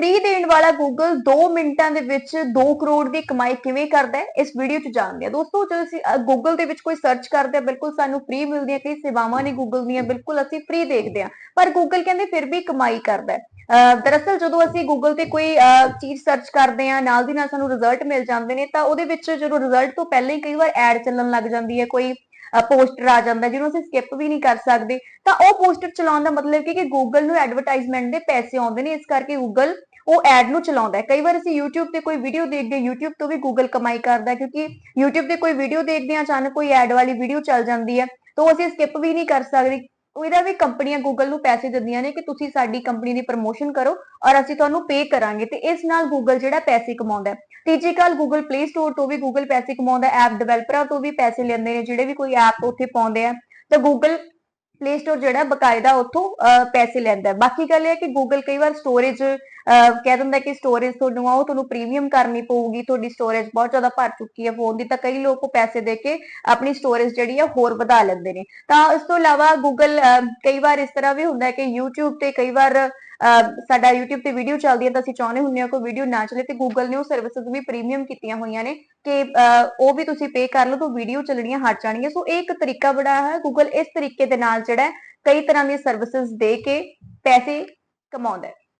Free ਦੇਣ ਵਾਲਾ Google 2 ਮਿੰਟਾਂ ਦੇ ਵਿੱਚ 2 ਕਰੋੜ ਦੀ ਕਮਾਈ ਕਿਵੇਂ ਕਰਦਾ ਹੈ, ਇਸ ਵੀਡੀਓ 'ਚ ਜਾਣਦੇ ਹਾਂ। ਦੋਸਤੋ, ਜਦੋਂ ਅਸੀਂ ਗੂਗਲ ਦੇ ਵਿੱਚ ਕੋਈ ਸਰਚ ਕਰਦੇ ਹਾਂ, ਬਿਲਕੁਲ ਸਾਨੂੰ ਫ੍ਰੀ ਮਿਲਦੀਆਂ ਕਈ ਸੇਵਾਵਾਂ ਨੇ ਗੂਗਲ ਦੀਆਂ, ਬਿਲਕੁਲ ਅਸੀਂ ਫ੍ਰੀ ਦੇਖਦੇ ਹਾਂ। ਪਰ ਗੂਗਲ ਕਹਿੰਦੇ ਫਿਰ ਵੀ ਕਮਾਈ ਕਰਦਾ ਹੈ। ਦਰਅਸਲ ਜਦੋਂ ਅਸੀਂ ਗੂਗਲ ਤੇ ਕੋਈ ਚੀਜ਼ ਸਰਚ ਕਰਦੇ ਹਾਂ, ਨਾਲ ਦੀ ਨਾਲ ਸਾਨੂੰ ਰਿਜ਼ਲਟ ਮਿਲ ਜਾਂਦੇ ਨੇ, ਤਾਂ ਉਹਦੇ ਵਿੱਚ ਜਦੋਂ ਰਿਜ਼ਲਟ ਤੋਂ ਪਹਿਲਾਂ ਹੀ ਕਈ ਵਾਰ ਐਡ ਚੱਲਣ ਲੱਗ ਜਾਂਦੀ ਹੈ, ਕੋਈ ਪੋਸਟਰ ਆ ਜਾਂਦਾ ਜਿਹਨੂੰ ਅਸੀਂ ਸਕਿਪ ਵੀ ਨਹੀਂ ਕਰ ਸਕਦੇ। ਤਾਂ ਉਹ ਪੋਸਟਰ ਚਲਾਉਣ ਦਾ ਮਤਲਬ ਕੀ ਕਿ ਗੂਗਲ ਨੂੰ ਐਡਵਰਟਾਈਜ਼ਮੈਂਟ ਦੇ ਪੈਸੇ ਆਉਂਦੇ ਨੇ, ਇਸ ਕਰਕੇ ਗੂਗਲ ਉਹ ਐਡ ਨੂੰ ਚਲਾਉਂਦਾ ਹੈ। ਕਈ ਵਾਰ ਅਸੀਂ YouTube ਤੇ ਕੋਈ ਵੀਡੀਓ ਦੇਖਦੇ YouTube ਤੋਂ ਵੀ ਗੂਗਲ ਕਮਾਈ ਕਰਦਾ ਕਿਉਂਕਿ YouTube ਤੇ ਕੋਈ ਵੀਡੀਓ ਦੇਖਦੇ ਹਾਂ, ਅਚਾਨਕ ਕੋਈ ਐਡ ਵਾਲੀ ਵੀਡੀਓ ਚੱਲ ਜਾਂਦੀ ਹੈ ਤਾਂ ਅਸੀਂ ਸਕਿਪ ਵੀ ਨਹੀਂ ਕਰ ਸਕਦੇ। ਇਹਦਾ ਵੀ ਕੰਪਨੀਆਂ ਗੂਗਲ ਨੂੰ ਪੈਸੇ ਦਿੰਦੀਆਂ ਨੇ ਕਿ ਤੁਸੀਂ ਸਾਡੀ ਕੰਪਨੀ ਦੀ ਪ੍ਰਮੋਸ਼ਨ ਕਰੋ ਔਰ ਅਸੀਂ ਤੁਹਾਨੂੰ ਪੇ ਕਰਾਂਗੇ ਤੇ ਇਸ ਨਾਲ ਗੂਗਲ ਜਿਹੜਾ ਪੈਸੇ ਕਮਾਉਂਦਾ ਹੈ। ਤੀਜੀ ਗੱਲ ਗੂਗਲ ਪਲੇ ਸਟੋਰ ਤੋਂ ਵੀ ਗੂਗਲ ਪੈਸੇ ਕਮਾਉਂਦਾ ਐਪ ਡਿਵੈਲਪਰਾਂ ਤੋਂ ਵੀ ਪੈਸੇ ਲੈਂਦੇ ਨੇ, ਜਿਹੜੇ ਵੀ ਕੋਈ ਐਪ ਉੱਥੇ ਪਾਉਂਦੇ ਆ। ਤਾਂ ਗੂਗਲ ਪਲੇ ਸਟੋਰ ਜਿਹੜਾ ਬਕਾਇਦਾ ਉੱਥੋਂ ਪੈਸੇ ਲੈਂਦਾ ਬਾਕੀ ਗੱਲ ਇਹ ਹੈ ਕਿ ਗੂਗਲ ਕਈ ਵਾਰ ਸਟੋਰੇਜ ਕਹਿ ਦਿੰਦਾ ਕਿ ਸਟੋਰੇਜ ਤੁਹਾਨੂੰ ਆ ਤੁਹਾਨੂੰ ਪ੍ਰੀਮੀਅਮ ਕਰਨੀ ਪਊਗੀ। ਤੁਹਾਡੀ ਸਟੋਰੇਜ ਬਹੁਤ ਜ਼ਿਆਦਾ ਭਰ ਚੁੱਕੀ ਹੈ ਫੋਨ ਦੀ, ਤਾਂ ਕਈ ਲੋਕ ਉਹ ਪੈਸੇ ਦੇ ਕੇ ਆਪਣੀ ਸਟੋਰੇਜ ਜਿਹੜੀ ਆ, ਹੋਰ ਵਧਾ ਲੈਂਦੇ ਨੇ। ਤਾਂ ਇਸ ਤੋਂ ਇਲਾਵਾ ਗੂਗਲ ਕਈ ਵਾਰ ਇਸ ਤਰ੍ਹਾਂ ਵੀ ਹੁੰਦਾ ਹੈ ਕਿ YouTube ਤੇ ਕਈ ਵਾਰ ਸਾਡਾ YouTube ਤੇ ਵੀਡੀਓ ਚੱਲਦੀ ਹੈ ਤਾਂ ਅਸੀਂ ਚਾਹੁੰਦੇ ਹੁੰਦੇ ਹਾਂ ਕੋਈ ਵੀਡੀਓ ਨਾ ਚੱਲੇ ਤੇ ਗੂਗਲ ਨੇ ਉਹ ਸਰਵਿਸਿਜ਼ ਵੀ ਪ੍ਰੀਮੀਅਮ ਕੀਤੀਆਂ ਹੋਈਆਂ ਨੇ ਕਿ ਉਹ ਵੀ ਤੁਸੀਂ ਪੇ ਕਰ ਲਓ ਤਾਂ ਵੀਡੀਓ ਚੱਲਣੀਆਂ ਹਟ ਜਾਣਗੀਆਂ। ਸੋ ਇਹ ਇੱਕ ਤਰੀਕਾ ਬੜਾ ਹੈ ਗੂਗਲ ਇਸ ਤਰੀਕੇ ਦੇ ਨਾਲ ਜਿਹੜਾ ਕਈ ਤਰ੍ਹਾਂ ਦੀਆਂ ਸਰਵਿਸਿਜ਼ ਦੇ ਕੇ ਪੈਸੇ ਕਮਾਉਂਦਾ ਹੈ।